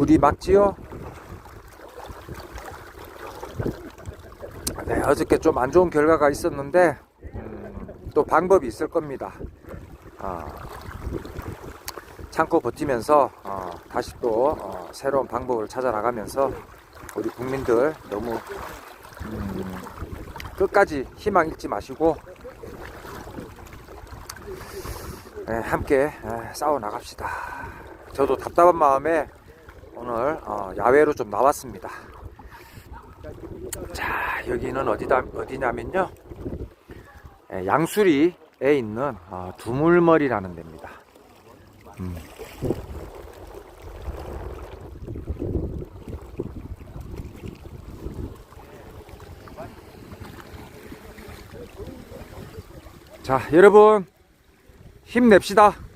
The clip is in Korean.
우리 막지요? 네, 어저께 좀 안 좋은 결과가 있었는데 음, 또 방법이 있을 겁니다. 아, 참고 버티면서 어, 다시 또 어, 새로운 방법을 찾아 나가면서 우리 국민들 너무 음, 끝까지 희망 잃지 마시고 네, 함께 에, 싸워 나갑시다. 저도 답답한 마음에 오늘 어, 야외로 좀 나왔습니다. 자, 여기는 어디다 어디냐면요, 에, 양수리에 있는 어, 두물머리라는 데입니다. 음. 자, 여러분 힘냅시다.